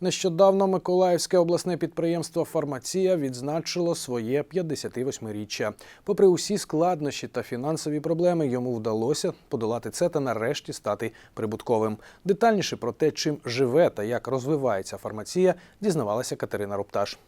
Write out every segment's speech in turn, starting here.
Нещодавно Миколаївське обласне підприємство Фармація відзначило своє 58-річчя. Попри усі складнощі та фінансові проблеми, йому вдалося подолати це та нарешті стати прибутковим. Детальніше про те, чим живе та як розвивається фармація, дізнавалася Катерина Рупташ.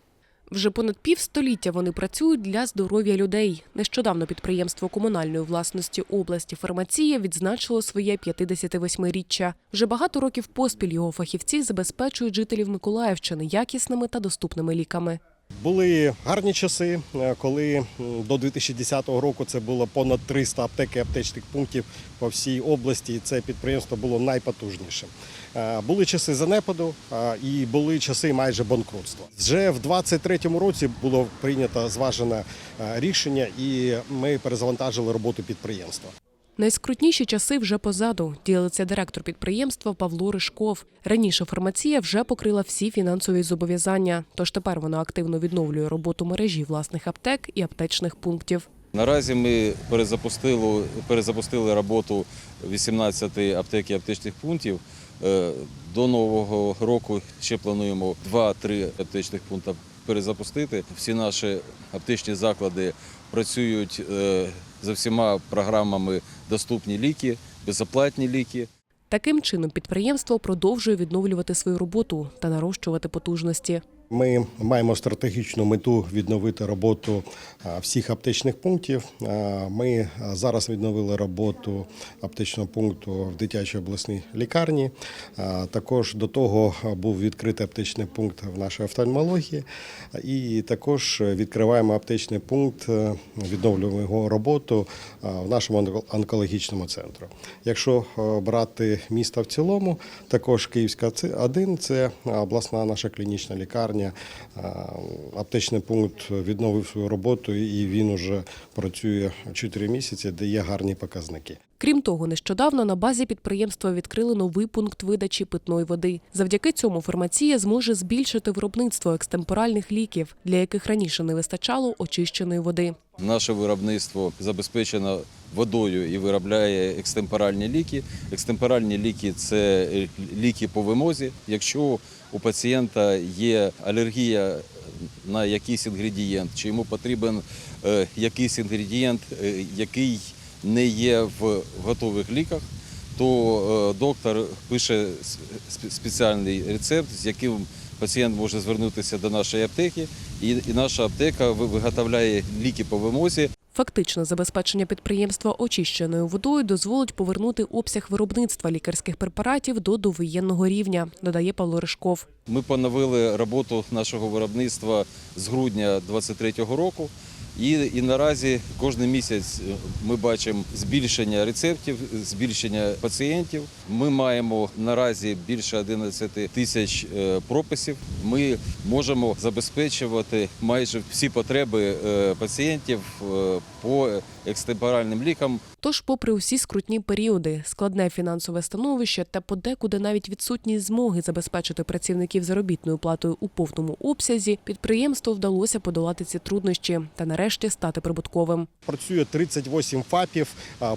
Вже понад півстоліття вони працюють для здоров'я людей. Нещодавно підприємство комунальної власності області фармація відзначило своє 58-річчя. Вже багато років поспіль його фахівці забезпечують жителів Миколаївщини якісними та доступними ліками. Були гарні часи, е, коли до 2010 року це було понад 300 аптек і аптечних пунктів по всій області. і Це підприємство було найпотужнішим. Е, Були часи занепаду е, і були часи майже банкрутства. Вже в 2023 році було прийнято зважене рішення, і ми перезавантажили роботу підприємства. Найскрутніші часи вже позаду, ділиться директор підприємства Павло Ришков. Раніше фармація вже покрила всі фінансові зобов'язання, тож тепер вона активно відновлює роботу мережі власних аптек і аптечних пунктів. Наразі ми перезапустили, перезапустили роботу 18 аптек і аптечних пунктів. Е, До нового року ще плануємо 2-3 аптечних пункти перезапустити. Всі наші аптечні заклади працюють е, за всіма програмами доступні ліки, безоплатні ліки. Таким чином підприємство продовжує відновлювати свою роботу та нарощувати потужності. Ми маємо стратегічну мету відновити роботу всіх аптечних пунктів. Ми зараз відновили роботу аптечного пункту в дитячій обласній лікарні. Також до того був відкритий аптечний пункт в нашій офтальмології. І також відкриваємо аптечний пункт, відновлюємо його роботу в нашому онкологічному центру. Якщо брати місто в цілому, також Київська 1 – це обласна наша клінічна лікарня. А, Аптечний пункт відновив свою роботу і він уже працює 4 місяці, де є гарні показники. Крім того, нещодавно на базі підприємства відкрили новий пункт видачі питної води. Завдяки цьому фармація зможе збільшити виробництво екстемпоральних ліків, для яких раніше не вистачало очищеної води. Наше виробництво забезпечено водою і виробляє екстемпоральні ліки. Екстемпоральні ліки це ліки по вимозі. Якщо у пацієнта є алергія на якийсь інгредієнт, чи йому потрібен е, якийсь інгредієнт, е, який не є в готових ліках, то е, доктор пише спеціальний рецепт, з яким пацієнт може звернутися до нашої аптеки, і, і наша аптека виготовляє ліки по вимозі. Фактично, забезпечення підприємства очищеною водою дозволить повернути обсяг виробництва лікарських препаратів до довоєнного рівня, додає Павло Ришков. Ми поновили роботу нашого виробництва з грудня 2023 року. І, і наразі кожен місяць е, ми бачимо збільшення рецептів, збільшення пацієнтів. Ми маємо наразі більше 11 тисяч е, прописів. Ми можемо забезпечувати майже всі потреби е, пацієнтів по екстемпоральним лікам. Тож, попри усі скрутні періоди, складне фінансове становище та подекуди навіть відсутність змоги забезпечити працівників заробітною платою у повному обсязі, підприємству вдалося подолати ці труднощі та нарешті стати прибутковим. Працює 38 ФАПів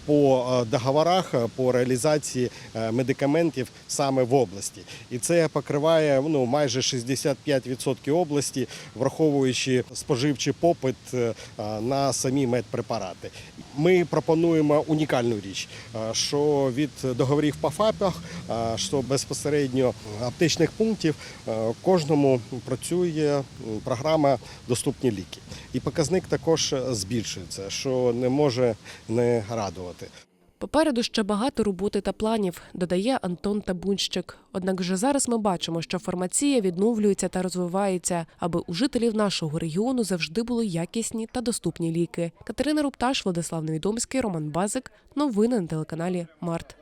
по договорах по реалізації е, медикаментів саме в області. І це покриває ну, майже 65% області, враховуючи споживчий попит е, на самі медпрепарати. Ми пропонуємо унікальну річ, що від договорів по ФАПах, що безпосередньо аптечних пунктів кожному працює програма Доступні ліки. І показник також збільшується, що не може не радувати. Попереду ще багато роботи та планів, додає Антон Табунщик. Однак вже зараз ми бачимо, що фармація відновлюється та розвивається, аби у жителів нашого регіону завжди були якісні та доступні ліки. Катерина Рупташ, Владислав Невідомський, Роман Базик. Новини на телеканалі Март.